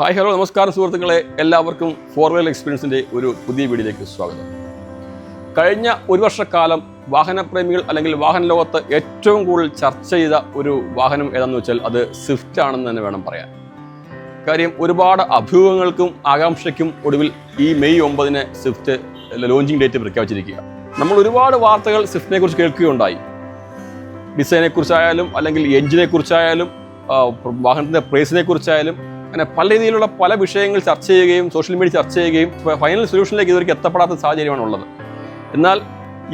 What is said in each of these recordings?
Hi hello നമസ്കാരം സുഹൃത്തുക്കളെ. എല്ലാവർക്കും ഫോർ വീലർ എക്സ്പീരിയൻസിന്റെ ഒരു പുതിയ വീഡിയോയിലേക്ക് സ്വാഗതം. കഴിഞ്ഞ ഒരു വർഷക്കാലം വാഹനപ്രേമികൾ അല്ലെങ്കിൽ വാഹന ലോകത്ത് ഏറ്റവും കൂടുതൽ ചർച്ച ചെയ്ത ഒരു വാഹനം ഏതാണെന്ന് വെച്ചാൽ അത് സ്വിഫ്റ്റ് ആണെന്ന് തന്നെ വേണം പറയാൻ. കാര്യം ഒരുപാട് അഭ്യൂഹങ്ങൾക്കും ആകാംക്ഷയ്ക്കും ഒടുവിൽ ഈ മെയ് ഒമ്പതിന് സ്വിഫ്റ്റ് ലോഞ്ചിങ് ഡേറ്റ് പ്രഖ്യാപിച്ചിരിക്കുക. നമ്മൾ ഒരുപാട് വാർത്തകൾ സ്വിഫ്റ്റിനെ കുറിച്ച് കേൾക്കുകയുണ്ടായി. ഡിസൈനെ കുറിച്ചായാലും അല്ലെങ്കിൽ എഞ്ചിനെ കുറിച്ചായാലും വാഹനത്തിന്റെ പ്രൈസിനെ കുറിച്ചായാലും അങ്ങനെ പല രീതിയിലുള്ള പല വിഷയങ്ങൾ ചർച്ച ചെയ്യുകയും സോഷ്യൽ മീഡിയ ചർച്ച ചെയ്യുകയും ഫൈനൽ സൊല്യൂഷനിലേക്ക് ഇതുവരെ എത്തപ്പെടാത്ത സാഹചര്യമാണ് ഉള്ളത്. എന്നാൽ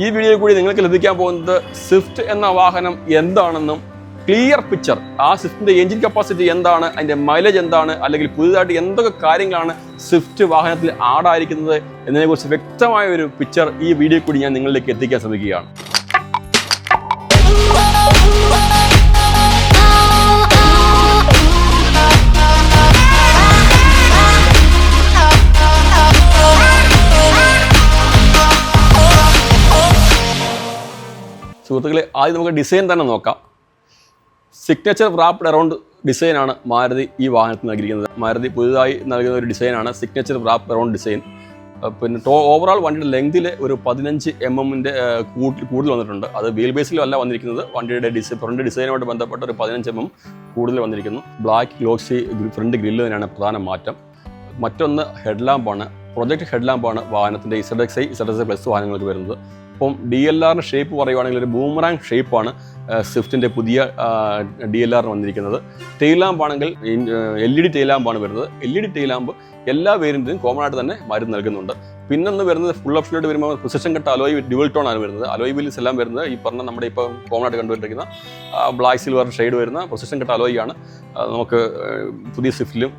ഈ വീഡിയോ കൂടി നിങ്ങൾക്ക് ലഭിക്കാൻ പോകുന്നത് സ്വിഫ്റ്റ് എന്ന വാഹനം എന്താണെന്നും ക്ലിയർ പിക്ചർ ആ സ്വിഫ്റ്റിന്റെ എഞ്ചിൻ കപ്പാസിറ്റി എന്താണ് അതിന്റെ മൈലേജ് എന്താണ് അല്ലെങ്കിൽ പുതിയതായിട്ട് എന്തൊക്കെ കാര്യങ്ങളാണ് സ്വിഫ്റ്റ് വാഹനത്തിൽ ആടായിരിക്കുന്നത് എന്നതിനെക്കുറിച്ച് വ്യക്തമായ ഒരു പിക്ചർ ഈ വീഡിയോ കൂടി ഞാൻ നിങ്ങളിലേക്ക് എത്തിക്കാൻ ശ്രമിക്കുകയാണ്. സുഹൃത്തുക്കളെ ആദ്യം നമുക്ക് ഡിസൈൻ തന്നെ നോക്കാം. സിഗ്നേച്ചർ റാപ്ഡ് അറൗണ്ട് ഡിസൈനാണ് മാരുതി ഈ വാഹനത്തിന് നൽകിയിരിക്കുന്നത്. മാരുതി പുതുതായി നൽകുന്ന ഒരു ഡിസൈനാണ് സിഗ്നേച്ചർ റാപ്പ് അറൗണ്ട് ഡിസൈൻ പിന്നെ ടോ ഓവറോൾ വണ്ടിയുടെ ലെങ്തിൽ ഒരു പതിനഞ്ച് എം എമ്മിന്റെ കൂടുതൽ വന്നിട്ടുണ്ട്. അത് വീൽ ബേസിലല്ല വന്നിരിക്കുന്നത്. വണ്ടിയുടെ ഡിസൈൻ ഫ്രണ്ട് ഡിസൈനുമായിട്ട് ബന്ധപ്പെട്ട ഒരു പതിനഞ്ച് എം എം കൂടുതൽ വന്നിരിക്കുന്നു. ബ്ലാക്ക് ഗ്ലോക്സി ഫ്രണ്ട് ഗ്രില്ല് തന്നെയാണ് പ്രധാന മാറ്റം. മറ്റൊന്ന് ഹെഡ് ലാമ്പാണ് പ്രൊജക്ട് ഹെഡ് ലാമ്പാണ് വാഹനത്തിന്റെ Z X I Z X plus വാഹനങ്ങൾക്ക് വരുന്നത്. അപ്പം ഡി എൽ ആറിന് ഷേപ്പ് പറയുവാണെങ്കിൽ ഒരു ബൂമറാങ് ഷേപ്പാണ് സ്വിഫ്റ്റിന്റെ പുതിയ ഡി എൽ ആറിന് വന്നിരിക്കുന്നത്. ടെയിൽ ആണെങ്കിൽ എൽ ഇ ഡി ടെയിൽ വരുന്നത്. എൽ ഇ ഡി ടെയിൽ എല്ലാ വേരിയന്റിനും കോമൺ ആയിട്ട് തന്നെ മരുന്ന് നൽകുന്നുണ്ട്. പിന്നൊന്ന് വരുന്നത് ഫുൾ ഓപ്ഷനിലോട്ട് വരുമ്പോൾ precision cut alloy dual tone ആണ് വരുന്നത്. അലോയ് വീൽസ് എല്ലാം വരുന്നത് ഈ പറഞ്ഞ നമ്മുടെ ഇപ്പോൾ കോമൺ ആയിട്ട് കണ്ടുകൊണ്ടിരിക്കുന്ന ബ്ലാക്ക് സിൽവർ ഷെയ്ഡ് വരുന്ന പ്രിസിഷൻ കട്ട് അലോയ് ആണ്. നമുക്ക് പുതിയ സ്വിഫ്റ്റിലും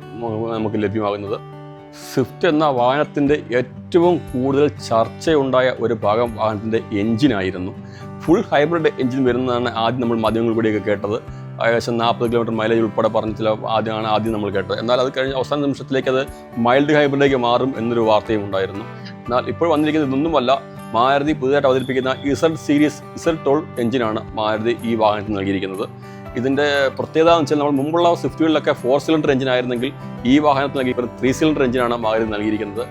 നമുക്ക് ലഭ്യമാകുന്നത്. സ്വിഫ്റ്റ് എന്ന വാഹനത്തിന്റെ ഏറ്റവും കൂടുതൽ ചർച്ചയുണ്ടായ ഒരു ഭാഗം വാഹനത്തിന്റെ എഞ്ചിനായിരുന്നു ഫുൾ ഹൈബ്രിഡ് എഞ്ചിൻ വരുന്നതാണ് ആദ്യം നമ്മൾ മാധ്യമങ്ങളിൽ കൂടിയൊക്കെ കേട്ടത്. ഏകദേശം നാൽപ്പത് കിലോമീറ്റർ മൈലേജ് ഉൾപ്പെടെ പറഞ്ഞ ചില ആദ്യമാണ് ആദ്യം നമ്മൾ കേട്ടത്. എന്നാൽ അത് കഴിഞ്ഞ അവസാന നിമിഷത്തിലേക്ക് അത് മൈൽഡ് ഹൈബ്രിഡിലേക്ക് മാറും എന്നൊരു വാർത്തയും ഉണ്ടായിരുന്നു. എന്നാൽ ഇപ്പോൾ വന്നിരിക്കുന്നത് ഇതൊന്നുമല്ല മാരുതി പുതുതായിട്ട് അവതരിപ്പിക്കുന്ന ഇസഡ് സീരീസ് ഇസഡ് ടോൾ എഞ്ചിനാണ് മാരുതി ഈ വാഹനത്തിന് നൽകിയിരിക്കുന്നത്. ഇതിന്റെ പ്രത്യേകത എന്ന് വെച്ചാൽ നമ്മൾ മുമ്പുള്ള സ്വിഫ്റ്റുകളിലൊക്കെ ഫോർ സിലിണ്ടർ എഞ്ചിൻ ആയിരുന്നെങ്കിൽ ഈ വാഹനത്തിൽ നൽകി ത്രീ സിലിണ്ടർ എഞ്ചിനാണ് മാരുതി നൽകിയിരിക്കുന്നത്.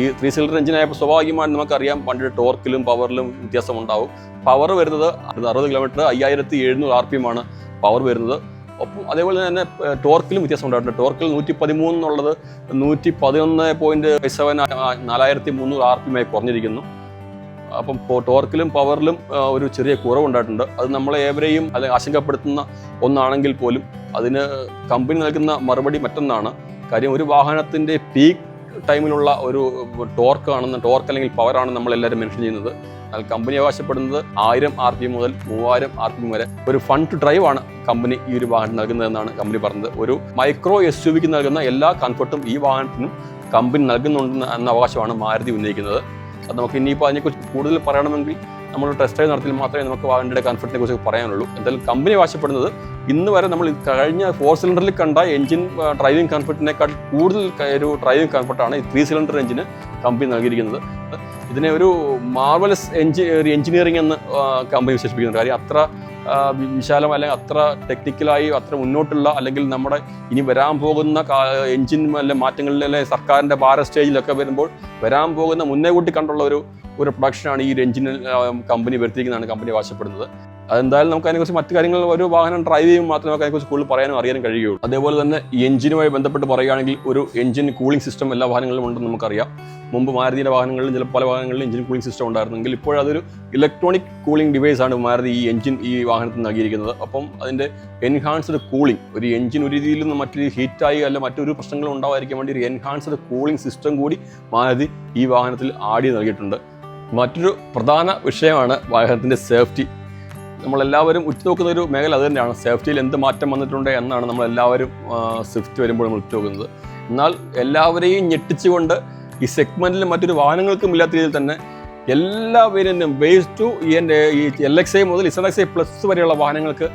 ഈ ത്രീ സിലിണ്ടർ എഞ്ചിനായപ്പോൾ സ്വാഭാവികമായിട്ട് നമുക്കറിയാം വണ്ടിയുടെ ടോർക്കിലും പവറിലും വ്യത്യാസം ഉണ്ടാവും പവർ വരുന്നത് അറുപത് കിലോമീറ്റർ അയ്യായിരത്തി എഴുന്നൂറ് ആർ പി എം ആണ് പവർ വരുന്നത്. ഒപ്പം അതേപോലെ തന്നെ ടോർക്കിലും വ്യത്യാസം ഉണ്ടായിട്ടുണ്ട്. ടോർക്കിൽ നൂറ്റി പതിമൂന്ന് എന്നുള്ളത് നൂറ്റി പതിനൊന്ന് പോയിന്റ് സെവൻ നാലായിരത്തി മുന്നൂറ് ആർ പി എം ആയി കുറഞ്ഞിരിക്കുന്നു. അപ്പം ടോർക്കിലും പവറിലും ഒരു ചെറിയ കുറവുണ്ടായിട്ടുണ്ട്. അത് നമ്മളെ ഏവരെയും അല്ലെങ്കിൽ ആശങ്കപ്പെടുത്തുന്ന ഒന്നാണെങ്കിൽ പോലും അതിന് കമ്പനി നൽകുന്ന മറുപടി മറ്റൊന്നാണ്. കാര്യം ഒരു വാഹനത്തിന്റെ പീക്ക് ടൈമിലുള്ള ഒരു ടോർക്ക് ആണെന്ന് ടോർക്ക് അല്ലെങ്കിൽ പവറാണ് നമ്മൾ എല്ലാവരും മെൻഷൻ ചെയ്യുന്നത്. എന്നാൽ കമ്പനി അവകാശപ്പെടുന്നത് ആയിരം ആർ പി മുതൽ മൂവായിരം ആർ പി വരെ ഒരു ഫൺ ടു ഡ്രൈവ് ആണ് കമ്പനി ഈ ഒരു വാഹനം നൽകുന്നതെന്നാണ് കമ്പനി പറഞ്ഞത്. ഒരു മൈക്രോ എസ് യു വിക്ക് നൽകുന്ന എല്ലാ കംഫർട്ടും ഈ വാഹനത്തിനും കമ്പനി നൽകുന്നുണ്ടെന്ന് അവകാശമാണ് മാരുതി ഉന്നയിക്കുന്നത്. അത് നമുക്ക് ഇനിയിപ്പോൾ അതിനെക്കുറിച്ച് കൂടുതൽ പറയണമെങ്കിൽ നമ്മൾ ടെസ്റ്റ് ഡ്രൈവ് നടത്തിയാൽ മാത്രമേ നമുക്ക് വാഹനയുടെ കംഫർട്ടിനെ കുറിച്ച് പറയാനുള്ളൂ. എന്തായാലും കമ്പനി ആവശ്യപ്പെടുന്നത് ഇന്ന് വരെ നമ്മൾ കഴിഞ്ഞ ഫോർ സിലിണ്ടറിൽ കണ്ട എഞ്ചിൻ ഡ്രൈവിംഗ് കംഫർട്ടിനേക്കാൾ കൂടുതൽ ഒരു ഡ്രൈവിംഗ് കംഫർട്ടാണ് ഈ ത്രീ സിലിണ്ടർ എഞ്ചിന് കമ്പനി നൽകിയിരിക്കുന്നത്. ഇതിനെ ഒരു മാർവലസ് എഞ്ചി ഒരു എഞ്ചിനീയറിംഗ് എന്ന് കമ്പനി വിശേഷിപ്പിക്കുന്നത് കാര്യം അത്ര വിശാലം അല്ലെങ്കിൽ അത്ര ടെക്നിക്കലായി അത്ര മുന്നോട്ടുള്ള അല്ലെങ്കിൽ നമ്മുടെ ഇനി വരാൻ പോകുന്ന എഞ്ചിൻ അല്ലെ മാറ്റങ്ങളിലെ സർക്കാരിന്റെ ഭാരത് സ്റ്റേജിലൊക്കെ വരുമ്പോൾ വരാൻ പോകുന്ന മുന്നേ കൂട്ടി കണ്ടുള്ള ഒരു ഒരു പ്രൊഡക്ഷനാണ് ഈ ഒരു എഞ്ചിൻ കമ്പനി വരുത്തിയിരിക്കുന്നതാണ് കമ്പനി ആവശ്യപ്പെടുന്നത് അതെന്തായാലും നമുക്ക് അതിനെക്കുറിച്ച് മറ്റു കാര്യങ്ങൾ ഒരു വാഹനം ഡ്രൈവ് ചെയ്യുമ്പോൾ മാത്രമേ നമുക്ക് അതിനെക്കുറിച്ച് കൂടുതൽ പറയാനും അറിയാനും കഴിയുകയുള്ളൂ. അതേപോലെ തന്നെ എഞ്ചിനുമായി ബന്ധപ്പെട്ട് പറയുകയാണെങ്കിൽ ഒരു എഞ്ചിൻ കൂളിംഗ് സിസ്റ്റം എല്ലാ വാഹനങ്ങളിലും ഉണ്ടെന്ന് നമുക്കറിയാം. മുമ്പ് മാരുതിയുടെ വാഹനങ്ങളിലും ചില പല വാഹനങ്ങളിലും എഞ്ചിൻ കൂളിംഗ് സിസ്റ്റം ഉണ്ടായിരുന്നെങ്കിൽ ഇപ്പോൾ അതൊരു ഇലക്ട്രോണിക് കൂളിംഗ് ഡിവൈസ് ആണ് മാരുതി ഈ എഞ്ചിൻ ഈ വാഹനത്തിന് നൽകിയിരിക്കുന്നത്. അപ്പം അതിന്റെ എൻഹാൻസ്ഡ് കൂളിംഗ് ഒരു എഞ്ചിൻ ഒരു രീതിയിൽ നിന്ന് മറ്റൊരു ഹീറ്റായി അല്ല മറ്റൊരു പ്രശ്നങ്ങളും ഉണ്ടാവാതിരിക്കാൻ വേണ്ടി ഒരു എൻഹാൻസ്ഡ് കൂളിംഗ് സിസ്റ്റം കൂടി മാരുതി ഈ വാഹനത്തിൽ ആടി നൽകിയിട്ടുണ്ട്. മറ്റൊരു പ്രധാന വിഷയമാണ് വാഹനത്തിന്റെ സേഫ്റ്റി നമ്മളെല്ലാവരും ഉറ്റുനോക്കുന്ന ഒരു മേഖല അത് തന്നെയാണ്. സേഫ്റ്റിയിൽ എന്ത് മാറ്റം വന്നിട്ടുണ്ട് എന്നാണ് നമ്മളെല്ലാവരും സ്വിഫ്റ്റ് വരുമ്പോൾ നമ്മൾ ഉറ്റുനോക്കുന്നത്. എന്നാൽ എല്ലാവരെയും ഞെട്ടിച്ചുകൊണ്ട് ഈ സെഗ്മെന്റിൽ മറ്റൊരു വാഹനങ്ങൾക്കും ഇല്ലാത്ത രീതിയിൽ തന്നെ എല്ലാ വേരിയന്റും ബേസ് ടു എന്റെ ഈ എൽ എക്സ് ഐ മുതൽ ഇസഡ് എക്സ് ഐ പ്ലസ് വരെയുള്ള വാഹനങ്ങൾക്ക്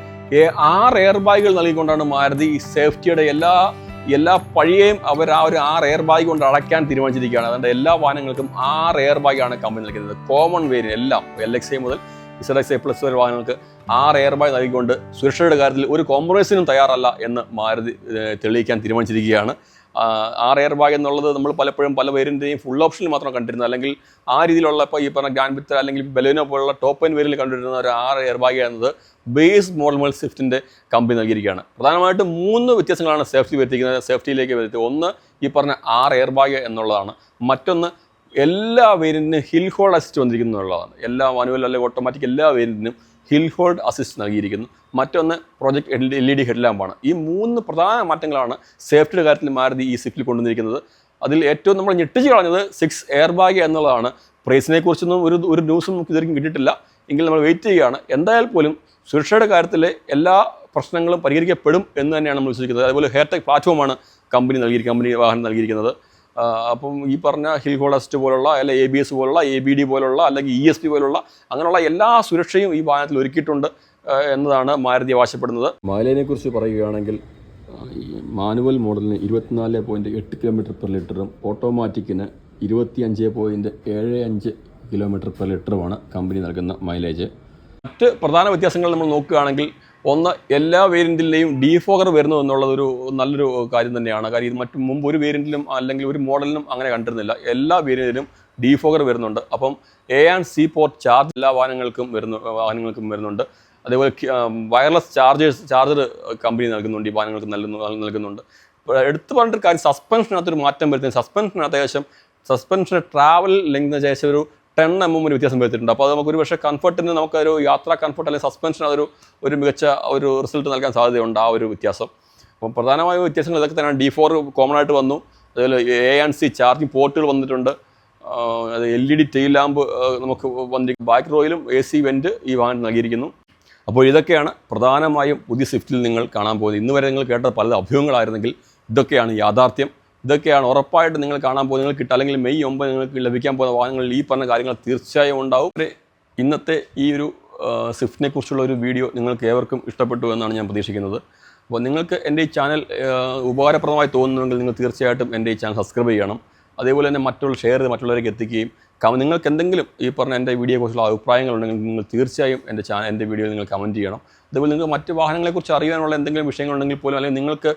ആറ് എയർ ബാഗുകൾ നൽകിക്കൊണ്ടാണ് മാരുതി ഈ സേഫ്റ്റിയുടെ എല്ലാ എല്ലാ പഴിയെയും അവർ ആ ഒരു ആറ് എയർ ബാഗ് കൊണ്ട് അടയ്ക്കാൻ തീരുമാനിച്ചിരിക്കുകയാണ്. അതുകൊണ്ട് എല്ലാ വാഹനങ്ങൾക്കും ആറ് എയർ ബാഗാണ് കമ്പനി നൽകുന്നത് കോമൺ വേരിയൻ എല്ലാം എൽ എക്സ് ഐ മുതൽ ഇസഡ് എക്സ് ഐ പ്ലസ് വരെ വാഹനങ്ങൾക്ക് ആറ് എയർ ബാഗ് നൽകിക്കൊണ്ട് സുരക്ഷയുടെ കാര്യത്തിൽ ഒരു കോംപ്രമൈസിനും തയ്യാറല്ല എന്ന് മാരുതി തെളിയിക്കാൻ തീരുമാനിച്ചിരിക്കുകയാണ്. ആറ് എയർ ബാഗ് എന്നുള്ളത് നമ്മൾ പലപ്പോഴും പല പേരിന്റെയും ഫുൾ ഓപ്ഷനിൽ മാത്രം കണ്ടിരുന്നത്. അല്ലെങ്കിൽ ആ രീതിയിലുള്ള ഇപ്പോൾ ഈ പറഞ്ഞ ഗ്രാൻഡ് അല്ലെങ്കിൽ ബെലോനോ പോലുള്ള ടോപ്പ് എൻ വേരിൽ കണ്ടിരുന്ന ഒരു ആറ് എയർ ബാഗ് എന്നത് ബേസ് മോഡൽ മോഡൽ സ്വിഫ്റ്റിന്റെ കമ്പനി നൽകിയിരിക്കുകയാണ്. പ്രധാനമായിട്ടും മൂന്ന് വ്യത്യാസങ്ങളാണ് സേഫ്റ്റി വരുത്തിക്കുന്നത് സേഫ്റ്റിയിലേക്ക് വരുത്തി. ഒന്ന് ഈ പറഞ്ഞ ആറ് എയർ ബാഗ് എന്നുള്ളതാണ്. മറ്റൊന്ന് എല്ലാ വേരിയന്റിനും ഹിൽ ഹോൾഡ് അസിസ്റ്റ് വന്നിരിക്കുന്നു എന്നുള്ളതാണ്. എല്ലാ മാനുവൽ അല്ലെങ്കിൽ ഓട്ടോമാറ്റിക് എല്ലാ വേരിയന്റിനും ഹിൽ ഹോൾഡ് അസിസ്റ്റ് നൽകിയിരിക്കുന്നു. മറ്റൊന്ന് project L E D head ലാമ്പാണ് ഈ മൂന്ന് പ്രധാന മാറ്റങ്ങളാണ് സേഫ്റ്റിയുടെ കാര്യത്തിൽ മാരുതി ഈ സ്വിഫ്റ്റിൽ കൊണ്ടുവന്നിരിക്കുന്നത്. അതിൽ ഏറ്റവും നമ്മൾ ഞെട്ടിച്ച് കളഞ്ഞത് സിക്സ് എയർ ബാഗ് എന്നുള്ളതാണ് പ്രൈസിനെ കുറിച്ചൊന്നും ഒരു ഒരു ന്യൂസും നമുക്ക് ഇതുവരെയും കിട്ടിയിട്ടില്ല. എങ്കിൽ നമ്മൾ വെയിറ്റ് ചെയ്യുകയാണ്. എന്തായാലും പോലും സുരക്ഷയുടെ കാര്യത്തിൽ എല്ലാ പ്രശ്നങ്ങളും പരിഹരിക്കപ്പെടും എന്ന് തന്നെയാണ് നമ്മൾ വിശ്വസിക്കുന്നത്. അതുപോലെ ഹെയർടെക് പ്ലാറ്റ്ഫോമാണ് കമ്പനി നൽകി കമ്പനി വാഹനം നൽകിയിരിക്കുന്നത്. അപ്പം ഈ പറഞ്ഞ ഹിൽ ഹോളസ്റ്റ് പോലുള്ള അല്ലെ എ ബി എസ് പോലുള്ള എ ബി ഡി പോലുള്ള അല്ലെങ്കിൽ ഇ എസ് പി പോലുള്ള അങ്ങനെയുള്ള എല്ലാ സുരക്ഷയും ഈ വാഹനത്തിൽ ഒരുക്കിയിട്ടുണ്ട് എന്നതാണ് മാരുതി ആവശ്യപ്പെടുന്നത് മൈലേജിനെ കുറിച്ച് പറയുകയാണെങ്കിൽ ഈ മാനുവൽ മോഡലിന് ഇരുപത്തിനാല് പോയിന്റ് എട്ട് കിലോമീറ്റർ പെർ ലിറ്ററും ഓട്ടോമാറ്റിക്കിന് ഇരുപത്തി അഞ്ച് പോയിന്റ് ഏഴ് അഞ്ച് കിലോമീറ്റർ പെർ ലിറ്ററുമാണ് കമ്പനി നൽകുന്ന മൈലേജ് മറ്റ് പ്രധാന വ്യത്യാസങ്ങൾ നമ്മൾ നോക്കുകയാണെങ്കിൽ ഒന്ന് എല്ലാ വേരിയന്റിലെയും ഡീഫോഗർ വരുന്നു എന്നുള്ളതൊരു നല്ലൊരു കാര്യം തന്നെയാണ്. കാര്യം ഇത് മറ്റു മുമ്പ് ഒരു വേരിയന്റിലും അല്ലെങ്കിൽ ഒരു മോഡലിനും അങ്ങനെ കണ്ടിരുന്നില്ല. എല്ലാ വേരിയന്റിലും ഡീഫോഗർ വരുന്നുണ്ട്. അപ്പം A and C port charge എല്ലാ വാഹനങ്ങൾക്കും വരുന്നു വാഹനങ്ങൾക്കും വരുന്നുണ്ട്. അതേപോലെ വയർലെസ് ചാർജേഴ്സ് ചാർജർ കമ്പനി നൽകുന്നുണ്ട് ഈ വാഹനങ്ങൾക്ക് നൽകുന്നു നൽകുന്നുണ്ട്. എടുത്തു പറഞ്ഞിട്ട് കാര്യം സസ്പെൻഷനകത്തൊരു മാറ്റം വരുത്തുന്നത് സസ്പെൻഷനകത്ത് ഏകദേശം സസ്പെൻഷൻ ട്രാവൽ ലെങ്ത് ഏകദേശം ഒരു ടെൻ എം എമ്മിന് വ്യത്യാസം വരുത്തിയിട്ടുണ്ട്. അപ്പോൾ അത് നമുക്ക് ഒരു പക്ഷേ കംഫർട്ടിന് നമുക്കൊരു യാത്രാ കംഫർട്ട് അല്ലെങ്കിൽ സസ്പെൻഷൻ അതൊരു ഒരു മികച്ച ഒരു റിസൾട്ട് നൽകാൻ സാധ്യതയുണ്ട് ആ ഒരു വ്യത്യാസം. അപ്പം പ്രധാനമായ വ്യത്യാസങ്ങൾ ഇതൊക്കെ തന്നെയാണ്. ഡി ഫോർ കോമൺ ആയിട്ട് വന്നു. അതുപോലെ എ ആൻഡ് സി ചാർജിങ് പോർട്ടുകൾ വന്നിട്ടുണ്ട്. L E D tail lamp നമുക്ക് വന്നിരിക്കും ബാക്ക് റോയിലും എ സി വെന്റ് ഈ വാഹനം നൽകിയിരിക്കുന്നു. അപ്പോൾ ഇതൊക്കെയാണ് പ്രധാനമായും പുതിയ സ്വിഫ്റ്റിൽ നിങ്ങൾ കാണാൻ പോകുന്നത്. ഇന്ന് വരെ നിങ്ങൾ കേട്ട പല അഭ്യൂഹങ്ങളായിരുന്നെങ്കിൽ ഇതൊക്കെയാണ് യാഥാർത്ഥ്യം. ഇതൊക്കെയാണ് ഉറപ്പായിട്ട് നിങ്ങൾ കാണാൻ പോകുന്നത്. നിങ്ങൾ കിട്ടുക അല്ലെങ്കിൽ മെയ് ഒമ്പത് നിങ്ങൾക്ക് ലഭിക്കാൻ പോകുന്ന വാഹനങ്ങളിൽ ഈ പറഞ്ഞ കാര്യങ്ങൾ തീർച്ചയായും ഉണ്ടാവും. ഇന്നത്തെ ഈ ഒരു സ്വിഫ്റ്റിനെ കുറിച്ചുള്ള ഒരു വീഡിയോ നിങ്ങൾക്ക് ഏവർക്കും ഇഷ്ടപ്പെട്ടു എന്നാണ് ഞാൻ പ്രതീക്ഷിക്കുന്നത്. അപ്പോൾ നിങ്ങൾക്ക് എന്റെ ഈ ചാനൽ ഉപകാരപ്രദമായി തോന്നുന്നുവെങ്കിൽ നിങ്ങൾ തീർച്ചയായിട്ടും എന്റെ ഈ ചാനൽ സബ്സ്ക്രൈബ് ചെയ്യണം. അതേപോലെ തന്നെ മറ്റുള്ള ഷെയർ ചെയ്ത് മറ്റുള്ളവരേക്ക് എത്തിക്കുകയും നിങ്ങൾക്ക് എന്തെങ്കിലും ഈ പറഞ്ഞ എന്റെ വീഡിയോയെക്കുറിച്ചുള്ള അഭിപ്രായങ്ങളുണ്ടെങ്കിൽ നിങ്ങൾ തീർച്ചയായും എന്റെ ചാനൽ എന്റെ വീഡിയോയിൽ നിങ്ങൾ കമന്റ് ചെയ്യണം. അതുപോലെ നിങ്ങൾക്ക് മറ്റ് വാഹനങ്ങളെക്കുറിച്ച് അറിയാനുള്ള എന്തെങ്കിലും വിഷയങ്ങളുണ്ടെങ്കിൽ പോലും അല്ലെങ്കിൽ നിങ്ങൾക്ക്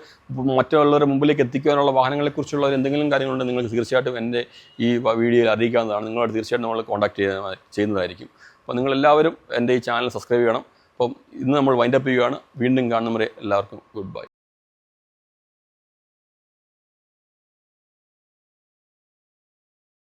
മറ്റുള്ളവരുടെ മുമ്പിലേക്ക് എത്തിക്കാനുള്ള വാഹനങ്ങളെക്കുറിച്ചുള്ള എന്തെങ്കിലും കാര്യങ്ങളുണ്ടെങ്കിൽ നിങ്ങൾക്ക് തീർച്ചയായിട്ടും എന്റെ ഈ വീഡിയോയിൽ അറിയിക്കാവുന്നതാണ്. നിങ്ങളോട് തീർച്ചയായിട്ടും നമ്മൾ കോൺടാക്ട് ചെയ്യുന്ന ചെയ്യുന്നതായിരിക്കും. അപ്പോൾ നിങ്ങളെല്ലാവരും എന്റെ ഈ ചാനൽ സബ്സ്ക്രൈബ് ചെയ്യണം. അപ്പം ഇന്ന് നമ്മൾ വൈൻഡപ്പ് ചെയ്യുകയാണ്. വീണ്ടും കാണുന്നവരെ എല്ലാവർക്കും ഗുഡ് ബൈ